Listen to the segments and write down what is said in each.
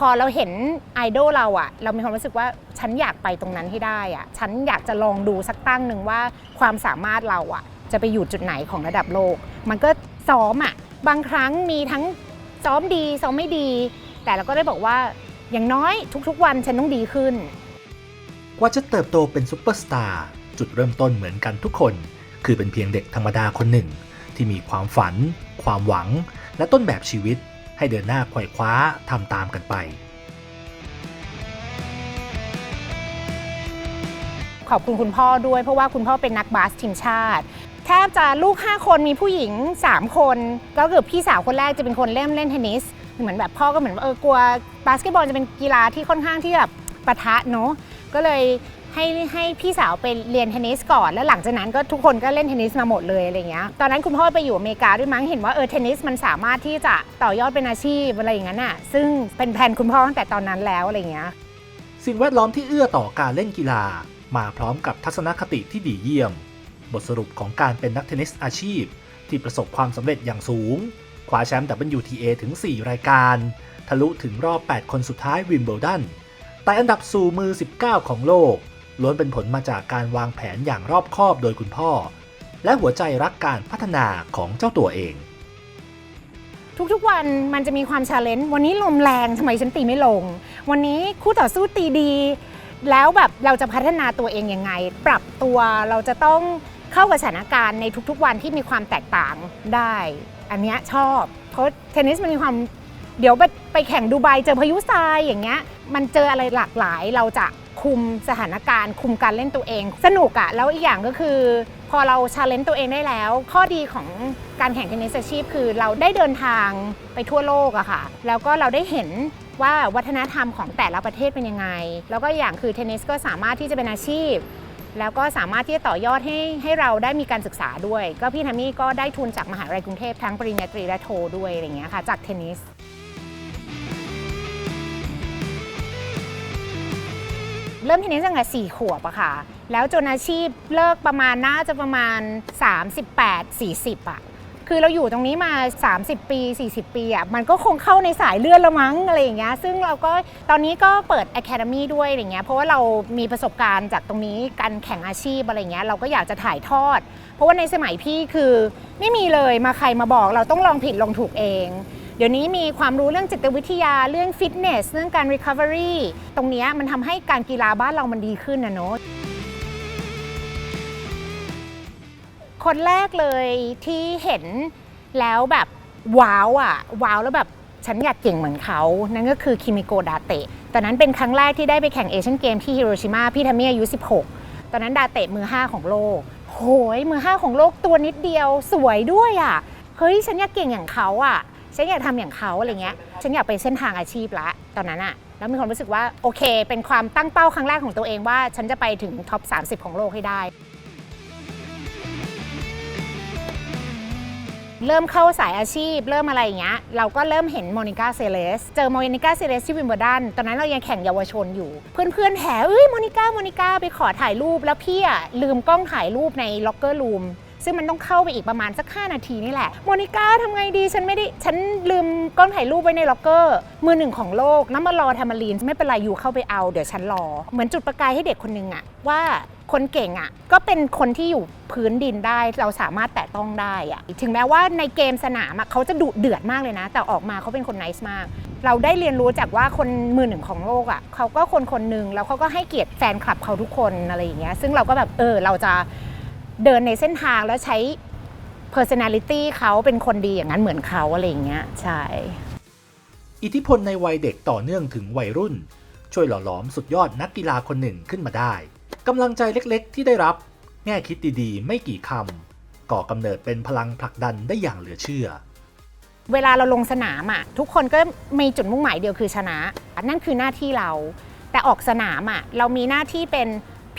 พอเราเห็นไอดอลเราอะเรามีความรู้สึกว่าฉันอยากไปตรงนั้นให้ได้อะฉันอยากจะลองดูสักตั้งหนึ่งว่าความสามารถเราอะจะไปอยู่จุดไหนของระดับโลก มันก็ซ้อมอะบางครั้งมีทั้งซ้อมดีซ้อมไม่ดี แต่เราก็ได้บอกว่าอย่างน้อยทุกๆ วันฉันต้องดีขึ้น กว่าจะเติบโตเป็นซุปเปอร์สตาร์จุดเริ่มต้นเหมือนกันทุกคน คือเป็นเพียงเด็กธรรมดาคนหนึ่ง ที่มีความฝัน ความหวัง และต้นแบบชีวิต ให้เดินหน้าไขว่คว้าทำตามกันไป ขอบคุณคุณพ่อด้วยเพราะว่าคุณพ่อเป็นนักบาสทีมชาติแทบจะลูก 5 คนมีผู้หญิง 3 คน ก็คือพี่สาวคนแรกจะเป็นคนเล่นเล่นเทนนิสเหมือนแบบพ่อก็เหมือนว่าเออกลัวบาสเกตบอลจะเป็นกีฬาที่ค่อนข้างที่แบบปะทะเนาะก็เลย ให้ให้พี่สาวไปเรียนเทนนิสก่อน แล้วหลังจากนั้นก็ทุกคนก็เล่นเทนนิสมาหมดเลยอะไรเงี้ยตอนนั้นคุณพ่อไปอยู่อเมริกาด้วยมั้งเห็นว่าเออเทนนิสมันสามารถที่จะต่อยอดเป็นอาชีพอะไรอย่างนั้นอะซึ่งเป็นแผนคุณพ่อตั้งแต่ตอนนั้นแล้วอะไรเงี้ยสิ่งแวดล้อมที่เอื้อต่อการเล่นกีฬา มาพร้อมกับทัศนคติที่ดีเยี่ยม บทสรุปของการเป็นนักเทนนิสอาชีพ ที่ประสบความสำเร็จอย่างสูงคว้าแชมป์ WTA ถึง 4 รายการ ทะลุถึงรอบ 8 คนสุดท้ายวิมเบิลดันแต่อันดับสู่มือ 19 ของโลก ล้วนเป็นผลมาจากการวางแผนอย่างรอบคอบโดยคุณพ่อ และหัวใจรักการพัฒนาของเจ้าตัวเอง ทุกๆวันมันจะมีความชาเลนจ์วันนี้ลมแรงทำไมฉันตีไม่ลง วันนี้คู่ต่อสู้ตีดี แล้วแบบเราจะพัฒนาตัวเองยังไง ปรับตัวเราจะต้องเข้ากับสถานการณ์ในทุกๆวันที่มีความแตกต่างได้ อันเนี้ยชอบเพราะเทนนิสมันมีความเดี๋ยวไปไปแข่งดูไบเจอพายุทรายอย่างเงี้ย มันเจออะไรหลากหลายเราจะ คุมสถานการณ์ คุมการเล่นตัวเอง สนุกอะแล้วอีกอย่างก็คือ พอเราชาเลนจ์ตัวเองได้แล้ว ข้อดีของการแข่งเทนนิสอาชีพ คือเราได้เดินทางไปทั่วโลกอะค่ะ แล้วก็เราได้เห็นว่าวัฒนธรรมของแต่ละประเทศเป็นยังไง แล้วก็อย่างคือเทนนิสก็สามารถที่จะเป็นอาชีพ แล้วก็สามารถที่จะต่อยอดให้ให้เราได้มีการศึกษาด้วย ก็พี่ทัมมี่ก็ได้ทุนจากมหาวิทยาลัยกรุงเทพทั้งปริญญาตรีและโทด้วยอะไรเงี้ยค่ะจากเทนนิส เริ่มเทนนิสตั้งแต่สี่ขวบอะค่ะ แล้วจนอาชีพเลิกประมาณน่าจะประมาณ 38 40อะคือเราอยู่ตรงนี้มา 30 ปี 40 ปีอะมันก็คงเข้าในสายเลือดละมั้งอะไรอย่างเงี้ย ซึ่งเราก็ตอนนี้ก็เปิด Academy ด้วยอะไรเงี้ย เพราะว่าเรามีประสบการณ์จากตรงนี้การแข่งอาชีพอะไรเงี้ย เราก็อยากจะถ่ายทอด เพราะว่าในสมัยพี่คือไม่มีเลยมาใครมาบอกเราต้องลองผิดลองถูกเอง เดี๋ยวนี้มีความรู้เรื่องจิตวิทยาเรื่องฟิตเนส เรื่องการ recovery ตรงนี้มันทำให้การกีฬาบ้านเรามันดีขึ้นนะเนอะคนแรกเลยที่เห็นแล้วแบบว้าวอะว้าวแล้วแบบฉันอยากเก่งเหมือนเขา นั่นก็คือคิมิโกดาเตะตอนนั้นเป็นครั้งแรกที่ได้ไปแข่งเอเชียนเกมที่ฮิโรชิมาพี่ทามิอายุ 16 ตอนนั้นดาเตะมือ 5 ของโลก โหยมือ 5 ของโลกตัวนิดเดียวสวยด้วยอะ เฮ้ย ฉันอยากเก่งอย่างเขาอะ ฉันอยากทำอย่างเขาอะไรเงี้ย ฉันอยากไปเส้นทางอาชีพละ ตอนนั้นอะแล้วมีความรู้สึกว่าโอเค เป็นความตั้งเป้าครั้งแรกของตัวเองว่า ฉันจะไปถึงท็อป 30 ของโลกให้ได้ เริ่มเข้าสายอาชีพ เริ่มอะไรอย่างเงี้ย เราก็เริ่มเห็นโมนิก้าเซเลส เจอโมนิก้าเซเลสที่วิมเบิลดัน ตอนนั้นเรายังแข่งเยาวชนอยู่ เพื่อนๆแถเอ้ยโมนิก้าโมนิก้าไปขอถ่ายรูปแล้วพี่อะลืมกล้องถ่ายรูปในล็อกเกอร์รูม ซึ่งมันต้องเข้าไปอีกประมาณสัก 5 นาทีนี่แหละโมนิก้าทำไงดีฉันไม่ได้ฉันลืมกล้องถ่ายรูปไว้ในล็อกเกอร์มือหนึ่งของโลกน้ำมารอทามารีนไม่เป็นไรอยู่เข้าไปเอาเดี๋ยวฉันรอ เหมือนจุดประกายให้เด็กคนหนึงอะว่าคนเก่งอะก็เป็นคนที่อยู่พื้นดินได้เราสามารถแตะต้องได้อะถึงแม้ว่าในเกมสนามอะเขาจะดุเดือดมากเลยนะ แต่ออกมาเขาเป็นคนไนส์มาก เราได้เรียนรู้จากว่าคนมือหนึ่งของโลกอะเขาก็คนคนหนึ่งแล้วเขาก็ให้เกียรติแฟนคลับเขาทุกคนอะไรอย่างเงี้ยซึ่งเราก็แบบเออเราจะ เดินในเส้นทางแล้วใช้ personality เขาเป็นคนดีอย่างนั้นเหมือนเขาอะไรอย่างเงี้ยใช่ อิทธิพลในวัยเด็กต่อเนื่องถึงวัยรุ่น ช่วยหล่อหลอมสุดยอดนักกีฬาคนหนึ่งขึ้นมาได้กำลังใจเล็กๆ ที่ได้รับ แง่คิดดีๆ ไม่กี่คำก่อกำเนิดเป็นพลังผลักดันได้อย่างเหลือเชื่อ เวลาเราลงสนามอะทุกคนก็มีจุดมุ่งหมายเดียวคือชนะนนั่นคือหน้าที่เรา แต่ออกสนามอะเรามีหน้าที่เป็น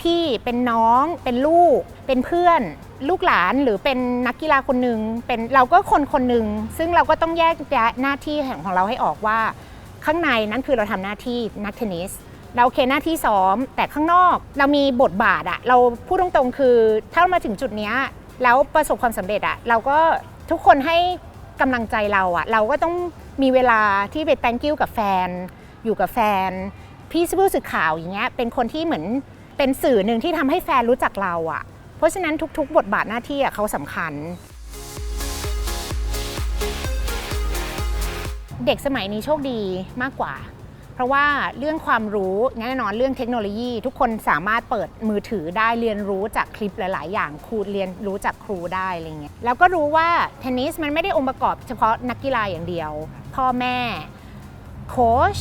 พี่เป็นน้อง เป็นลูก เป็นเพื่อน ลูกหลานหรือเป็นนักกีฬาคนหนึ่งเป็นเราก็คนคนหนึ่งซึ่งเราก็ต้องแยกแยะหน้าที่แห่งของเราให้ออกว่า ข้างในนั้นคือเราทำหน้าที่นักเทนนิสเราโอเคหน้าที่ซ้อม แต่ข้างนอกเรามีบทบาทอะเราพูดตรงๆคือ ถ้าเรามาถึงจุดนี้แล้วประสบความสำเร็จอะเราก็ทุกคนให้กำลังใจเราอะเราก็ต้องมีเวลาที่ไป thank you กับแฟน อยู่กับแฟน พี่ผู้สื่อข่าวอย่างเงี้ยเป็นคนที่เหมือน เป็นสื่อหนึ่งที่ทำให้แฟนรู้จักเราอะ่ะ เพราะฉะนั้นทุก ๆ บทบาทหน้าที่อะเขาสำคัญ เด็กสมัยนี้โชคดีมากกว่า เพราะว่าเรื่องความรู้แน่นอนเรื่องเทคโนโลยี ทุกคนสามารถเปิดมือถือได้เรียนรู้จากคลิปหลาย ๆ อย่างครูเรียนรู้จากครูได้อะไรเงี้ยแล้วก็รู้ว่าเทนนิสมันไม่ได้องค์ประกอบเฉพาะนักกีฬาอย่างเดียว พ่อแม่โค้ช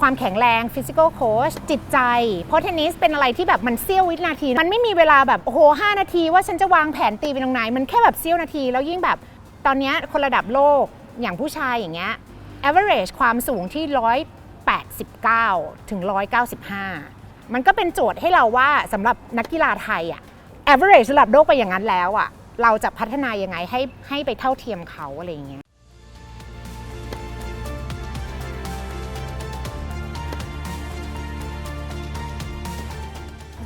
ความแข็งแรงฟิสิกอลโค้ชจิตใจ เพราะเทนนิสเป็นอะไรที่แบบมันเสี้ยววินาที มันไม่มีเวลาแบบโอ้โหห้านาทีว่าฉันจะวางแผนตีไปตรงไหน มันแค่แบบเสี้ยวนาที แล้วยิ่งแบบตอนนี้คนระดับโลกอย่างผู้ชายอย่างเงี้ย average ความสูงที่ 189 ถึง 195 มันก็เป็นโจทย์ให้เราว่าสำหรับนักกีฬาไทยอะ average ระดับโลกไปอย่างนั้นแล้วอะเราจะพัฒนายังไงให้ให้ไปเท่าเทียมเขาอะไรอย่างเงี้ย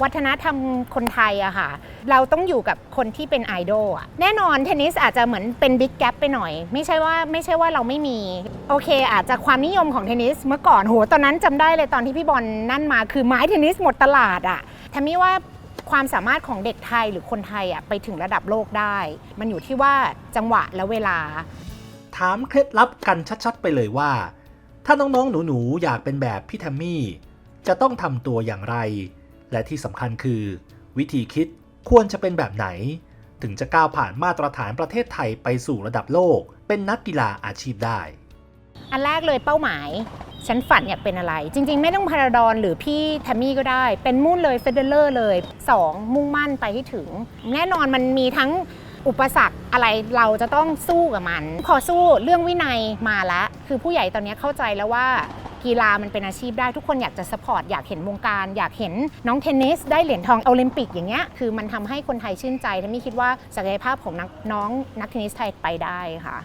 วัฒนธรรมคนไทยอะค่ะ เราต้องอยู่กับคนที่เป็นไอดอลอะแน่นอนเทนนิสอาจจะเหมือนเป็นบิ๊กแกปไปหน่อย ไม่ใช่ว่าไม่ใช่ว่าเราไม่มี โอเค อาจจะความนิยมของเทนนิสเมื่อก่อนโหตอนนั้นจำได้เลยตอนที่พี่บอลนั่นมาคือไม้เทนนิสหมดตลาดอะทำให้ว่าความสามารถของเด็กไทยหรือคนไทยอะไปถึงระดับโลกได้ มันอยู่ที่ว่าจังหวะและเวลา ถามเคล็ดลับกันชัดๆ ไปเลยว่า ถ้าน้องๆ หนูๆ อยากเป็นแบบพี่แทมมี่ จะต้องทำตัวอย่างไร และที่สำคัญคือ วิธีคิดควรจะเป็นแบบไหน ถึงจะก้าวผ่านมาตรฐานประเทศไทยไปสู่ระดับโลก เป็นนักกีฬาอาชีพได้ อันแรกเลยเป้าหมาย ฉันฝันอยากเป็นอะไร จริง ๆ ไม่ต้องพาราดอนหรือพี่แทมมี่ก็ได้ เป็นมุ่นเลยเฟเดเลอร์เลย 2. มุ่งมั่นไปให้ถึง แน่นอนมันมีทั้งอุปสรรคอะไรเราจะต้องสู้กับมัน พอสู้เรื่องวินัยมาแล้วคือผู้ใหญ่ตอนนี้เข้าใจแล้วว่า กีฬามันเป็นอาชีพได้ทุกคนอยากจะสปอร์ตอยากเห็นวงการอยากเห็นน้องเทนนิสได้เหรียญทองโอลิมปิกอย่างเงี้ยคือมันทำให้คนไทยชื่นใจและมีคิดว่าศักยภาพของน้องนักเทนนิสไทยไปได้ค่ะ